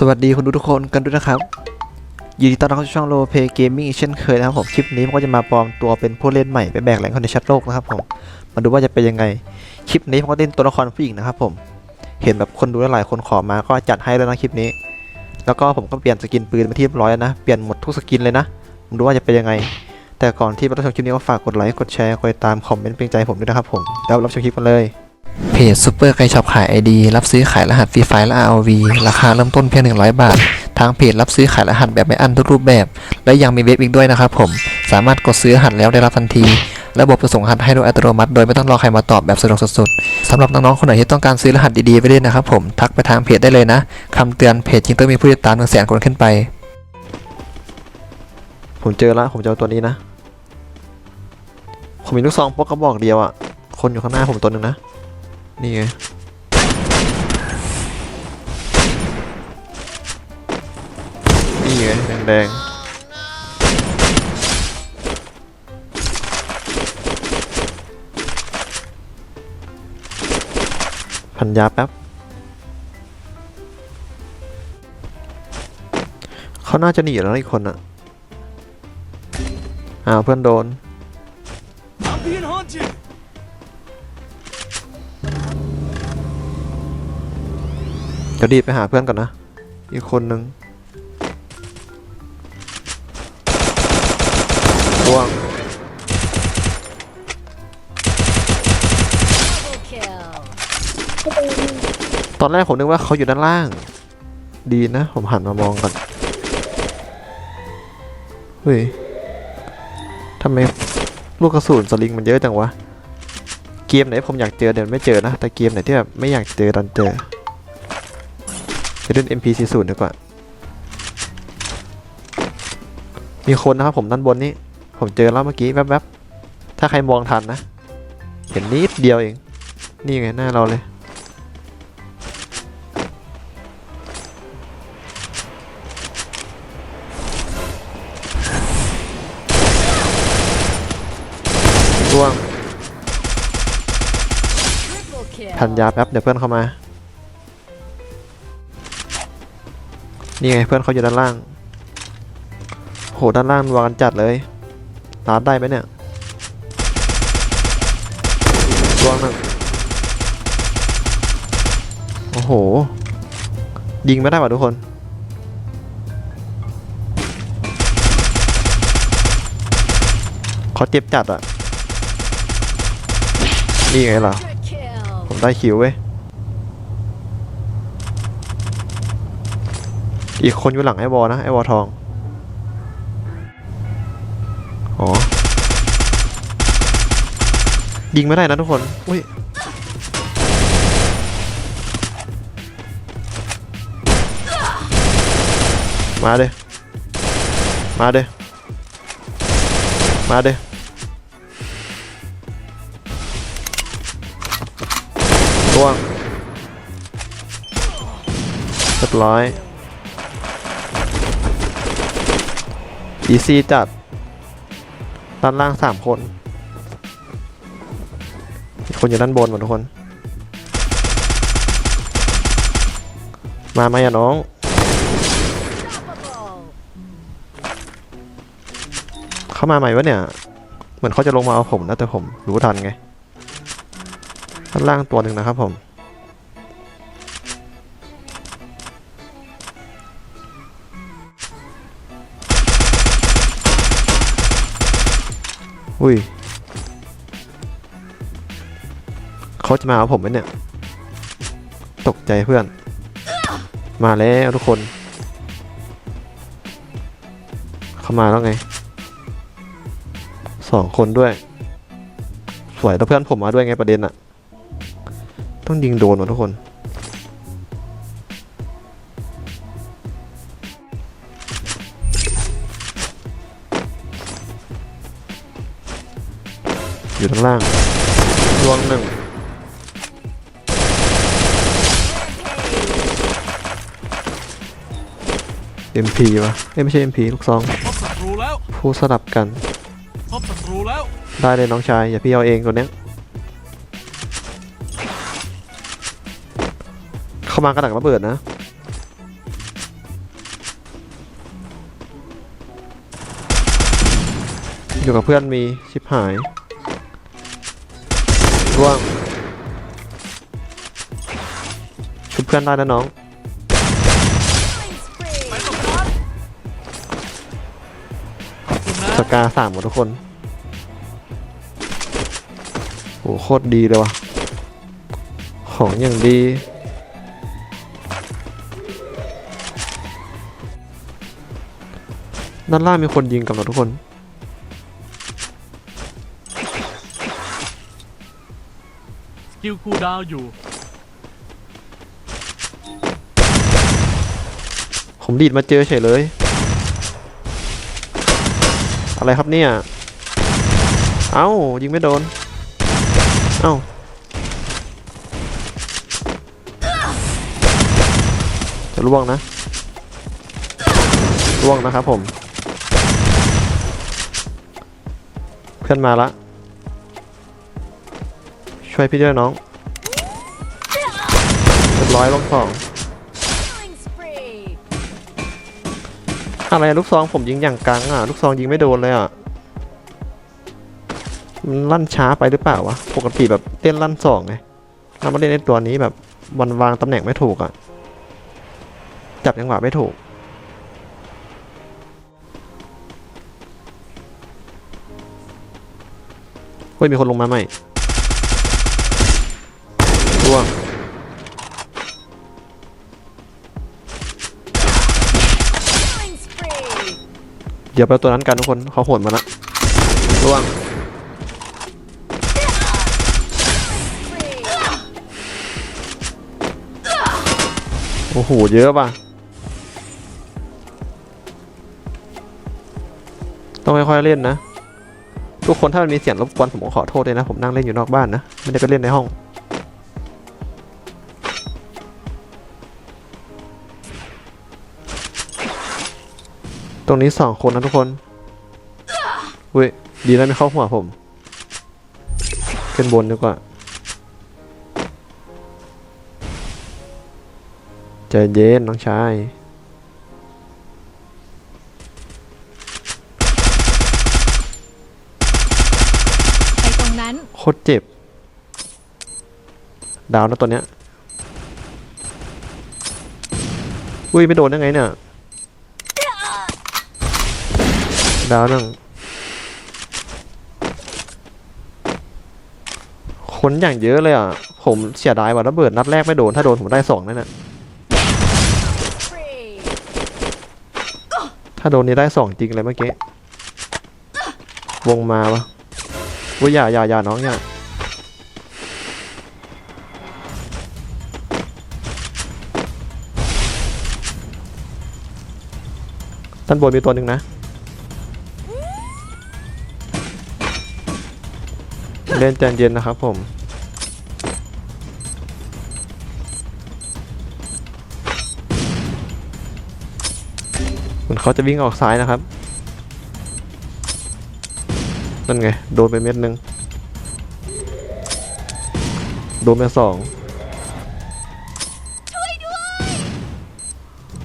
สวัสดีคุณดูทุกคนกันด้วยนะครับยินดีต้อนรับเข้าสู่ช่องโลเ y เกมมิ่งเช่นเคยนะครับผมคลิปนี้ผมก็จะมาปลอมตัวเป็นผู้เล่นใหม่ไปแบกแหล่งคนในชัดโลกนะครับผมมาดูว่าจะเป็นยังไงคลิปนี้ผมก็เล่นตัวละครผู้หญิงนะครับผมเห็นแบบคนดูหลายๆคนขอมาก็จัดให้แล้วนะคลิปนี้ แล้วก็ผมก็เปลี่ยนสกินปืนมาที่เรียบร้อยนะเปลี่ยนหมดทุกสกินเลยนะมาดูว่าจะเป็นยังไง แต่ก่อนที่จะรับชมคลิปนี้ก็ฝากกดไลค์กดแชร์กดติดตามคอมเมนต์เป็นใจผมด้วยนะครับผมแล้วรับชมคลิปกันเลย เพจซูเปอร์ไกช็อปขาย ID รับซื้อขายรหัสฟรีไฟล์และ ROV ราคาเริ่มต้นเพียง 100 บาท ทางเพจรับซื้อขายรหัสแบบไม่อั้นทุกรูปแบบ และยังมีเว็บอีกด้วยนะครับผม สามารถกดซื้อรหัสแล้วได้รับทันที ระบบจะส่งรหัสให้โดยอัตโนมัติ โดยไม่ต้องรอใครมาตอบแบบสะดวกสุดๆสำหรับน้องๆคนไหนที่ต้องการซื้อรหัสดีๆไปเล่นนะครับผมทักไปทางเพจได้เลยนะคำเตือนเพจจริงต้องมีผู้ติดตามหนึ่งแสนคนขึ้นไป ผมเจอละผมเจอตัวนี้นะผมมีลูกซองพกกระบอกเดียวอะคนอยู่ข้างหน้าผมตัวหนึ่งนะ นี่ไงนี่ไงแดงๆพันยาแป๊บ เขาน่าจะหนีแล้วอีกคนอะอ้าวเพื่อนโดน เดี๋ยวดีไปหาเพื่อนก่อนนะ อีกคนนึงร่วง Double kill. ตอนแรกผมนึกว่าเขาอยู่ด้านล่าง ดีนะ ผมหันมามองก่อนเฮ้ยทำไมลูกกระสุนสลิงมันเยอะจังวะ เกมไหนผมอยากเจอเดี๋ยวไม่เจอนะ แต่เกมไหนที่แบบไม่อยากเจอดันเจอ จะเล่น MP40 ดีกว่า มีคนนะครับผมด้านบนนี้ ผมเจอแล้วเมื่อกี้แวบๆ ถ้าใครมองทันนะ เห็นนิดเดียวเอง นี่ไงหน้าเราเลยร่วง Triple kill. ทันยาแป๊บเดี๋ยวเพื่อนเข้ามา นี่ไงเพื่อนเขาอยู่ด้านล่าง โหด้านล่างวางกันจัดเลยลาดได้ไหมเนี่ยรวงหนึ่งโอ้โห ยิงไม่ได้ว่ะทุกคน เขาเจ็บจัดอะนี่ไงล่ะ ผมได้คิวเว้ย อีกคนอยู่หลังไอ้วอนะ ไอ้วอทอง อ๋อ ยิงไม่ได้นะทุกคน อุ้ย มาเด้มาเด้มาเด้ร่วงเรียบร้อย อีซีจัดด้านล่างสามคนคนอยู่ด้านบนหมดทุกคน มาไหมอะน้อง เข้ามาใหม่วะเนี่ย เหมือนเขาจะลงมาเอาผมนะแต่ผมรู้ทันไง ด้านล่างตัวหนึ่งนะครับผม อุ้ยเขาจะมาเอาผมไหมเนี่ย ตกใจเพื่อน มาแล้วทุกคน เข้ามาแล้วไง สองคนด้วย สวยแต่เพื่อนผมมาด้วยไงประเด็นอะต้องยิงโดนว่ะทุกคน อยู่ข้างล่างดวงหนึ่งเอ็มพีวะไม่ใช่เอ็มพีลูกซองผู้สลับกันได้เลยน้องชาย อย่าพี่เอาเองตัวเนี้ยเข้ามากระดักระเบิดนะ อยู่กับเพื่อนมีชิบหาย ร่วงชุบเพื่อนได้นะน้อง Killing spree. ขอบคุณนะสกาสามหมดทุกคนโหโคตรดีเลยว่ะของอย่างดีด้านล่างมีคนยิงกับเราทุกคน กิลคูดาวอยู่ ผมดีดมาเจอเฉยเลย อะไรครับเนี่ย เอ้า ยิงไม่โดน เอ้า จะล่วงนะล่วงนะครับผม เพื่อนมาละ ช่วยพี่ด้วยน้องเรียบร้อยลงสองอะไรลูกซองผมยิงอย่างกังอะ ลูกซองยิงไม่โดนเลยอะมันลั่นช้าไปหรือเปล่าวะปกติแบบเต้นลั่นสองไงเรามาเล่นในตัวนี้แบบมันวางตำแหน่งไม่ถูกอะ จับจังหวะไม่ถูกเฮ้ยมีคนลงมาใหม่ ร่วงเดี๋ยวไปเอาตัวนั้นกันทุกคนเขาโหดมาละร่วงโอ้โหเยอะป่ะต้องค่อยๆเล่นนะ ทุกคนถ้ามันมีเสียงรบกวนผมขอโทษเลยนะ ผมนั่งเล่นอยู่นอกบ้านนะ ไม่ได้ไปเล่นในห้อง ตรงนี้สองคนนะทุกคนเว้ยดีนะไม่เข้าหัวผมขึ้นบนดีกว่าใจเย็นน้องชายไปตรงนั้น โคตรเจ็บ ดาวนะตัวเนี้ย อุ้ยไม่โดนได้ไงเนี่ย ดาวนั่งคนอย่างเยอะเลยอะ ผมเสียดายว่ะระเบิดนัดแรกไม่โดน ถ้าโดนผมได้สองแน่น่ะ Spree. ถ้าโดนนี่ได้สองจริงเลยเมื่อกี้ วงมาปะอุ้ยอย่าอย่าอย่าน้องอย่าด้านบนมีตัวหนึ่งนะ เล่นใจเย็นนะครับผมเหมือนเขาจะวิ่งออกซ้ายนะครับ นั่นไง โดนไปเม็ดหนึ่งโดนไปสอง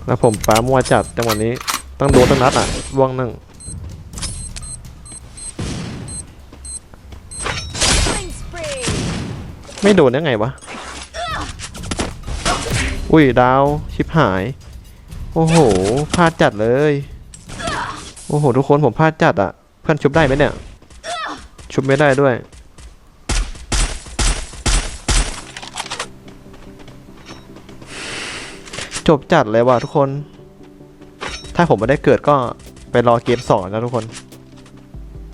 แล้วผมปามัวจัดจังหวะนี้ต้องโดนตั้งนัดอะว่วงหนึ่ง ไม่โดนได้ไงวะ อุ้ยดาว ชิบหาย โอ้โหพลาดจัดเลย โอ้โห ทุกคนผมพลาดจัดอะเพื่อนชุบได้ไหมเนี่ย ชุบไม่ได้ด้วย จบจัดเลยว่ะทุกคน ถ้าผมไม่ได้เกิดก็ไปรอเกมสองนะทุกคน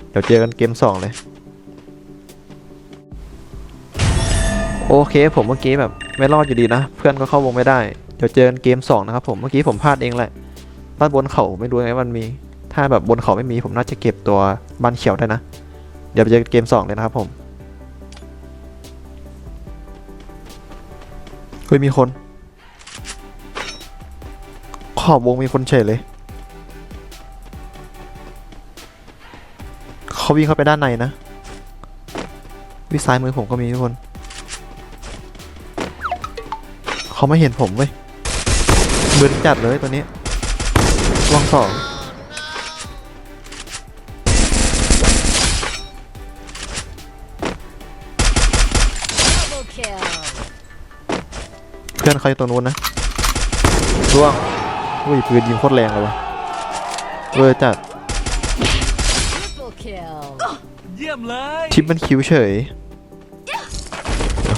เดี๋ยวเจอกันเกมสองเลย โอเคผมเมื่อกี้แบบไม่รอดอยู่ดีนะ เพื่อนก็เข้าวงไม่ได้ เดี๋ยวเจอกันเกมสองนะครับผม เมื่อกี้ผมพลาดเองแหละบ้านบนเขาไม่รู้ไงมันมี ถ้าแบบบนเขาไม่มีผมน่าจะเก็บตัวบ้านเขียวได้นะ เดี๋ยวไปเจอกันเกมสองเลยนะครับผม เฮ้ยมีคน ขอบวงมีคนเฉยเลย เขาวิ่งเข้าไปด้านในนะ วิซ้ายมือผมก็มีทุกคน เขาไม่เห็นผมเว้ยบึนจัดเลยตัวนี้ลองสองเพื่อนใครตัวนู้นนะร่วงอุ้ยปืนยิงโคตรแรงเลยวะเวอร์จัดทิปมันคิวเฉย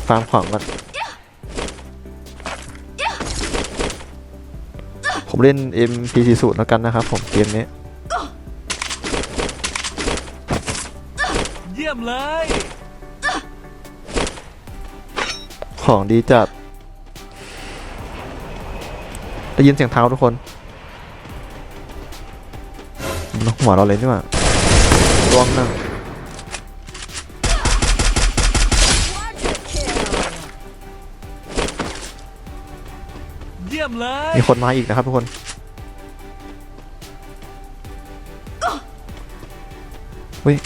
ฟาร์มของกัน เล่น MP40 แล้วกันนะครับผมเกมนี้เยี่ยมเลย ของดีจัด ได้ยินเสียงเท้าทุกคนมันหัวเราเลยนี่หว่าร่วงนั่ง ยี่ยมเลยมีคนมาอีกนะครับทุกคนวิ่ง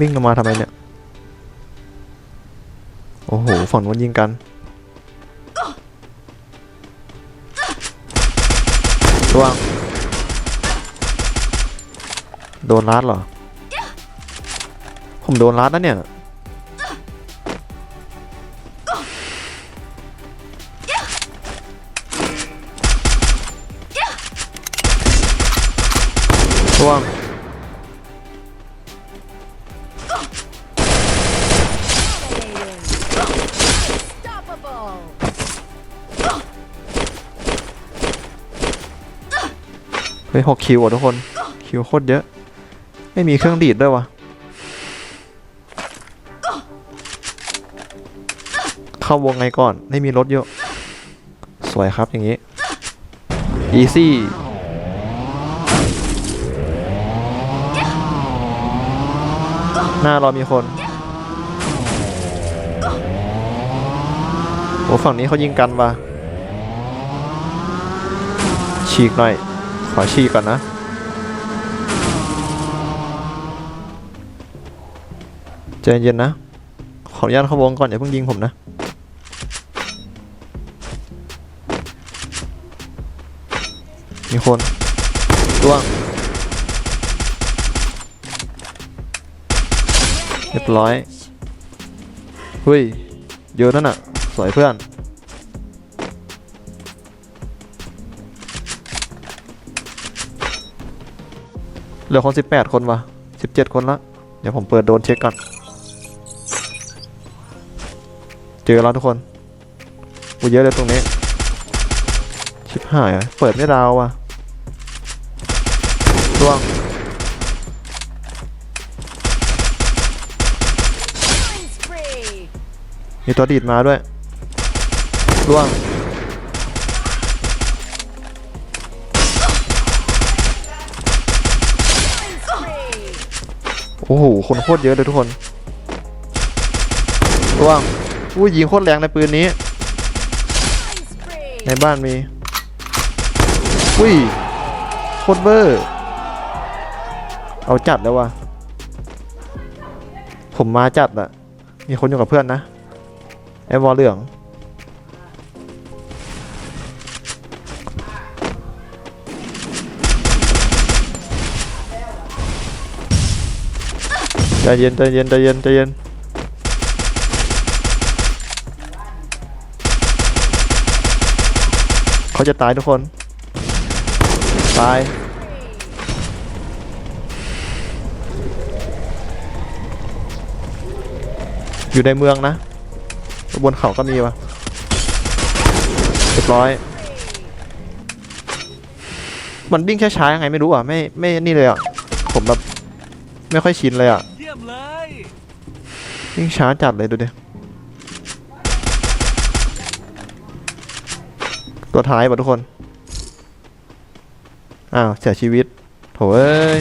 วิ่งลงมาทำไมเนี่ย โอ้โห ฝั่งนู้นยิงกันระวังโดนลัดเหรอ ผมโดนลัดนะเนี่ย ฮ้ยหกคิวอะทุกคน คิวโคตรเยอะ ไม่มีเครื่องดีดด้วยวะเข้าวงไงก่อน ไม่มีรถเยอะ สวยครับอย่างนี้ easy หน้าเรามีคนโอ้ฝั่งนี้เขายิงกันว่ะฉีกหน่อย ขอฉีกก่อนนะ ใจเย็นๆนะ ขออนุญาตเข้าวงก่อนอย่าเพิ่งยิงผมนะ มีคนล่วงเรียบร้อยเฮ้ยเยอะนั่นน่ะ สวยเพื่อน เหลือคนสิบแปดคนวะสิบเจ็ดคนละเดี๋ยวผมเปิดโดนเช็คก่อน เจอแล้วทุกคนอูเยอะเลยตรงนี้ ชิบหายอะเปิดไม่ดาวว่ะร่วงมีตัวดีดมาด้วยร่วง โอ้โห คนโคตรเยอะเลยทุกคนร่วงอุ้ยยิงโคตรแรงในปืนนี้ ในบ้านมี อุ้ย โคตรเบอร์ เอาจัดแล้ววะผมมาจัดอะมีคนอยู่กับเพื่อนนะไอ้วอลเหลือง ใจเย็นใจเย็นใจเย็นใจเย็นเขาจะตายทุกคน ตายอยู่ในเมืองนะบนเขาก็มีวะเรียบร้อย มันวิ่งช้าๆยังไงไม่รู้อะ ไม่ไม่นี่เลยอะ ผมแบบ ไม่ค่อยชินเลยอะ วิ่งช้าจัดเลยดูดิตัวท้ายป่ะทุกคน อ้าว เสียชีวิตโถเอ้ย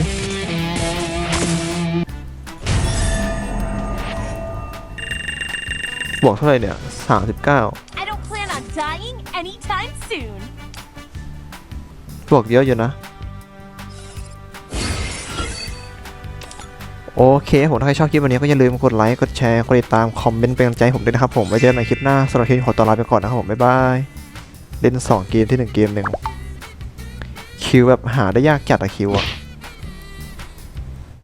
บวกเท่าไหร่เนี่ยสามสิบเก้า I don't plan on dying anytime soon. บวกเยอะอยู่นะ โอเคผมถ้าใครชอบคลิปวันนี้ก็อย่าลืมกดไลค์ กดแชร์ กดติดตาม คอมเมนต์เป็นกำลังใจผมด้วยนะครับผมไว้เจอกันในคลิปหน้าสำหรับคลิปนี้ขอตัวลาไปก่อนนะครับผมบ๊ายบายเล่น2เกมที่1เกมหนึ่งคิวแบบหาได้ยากจัดอะคิวอะ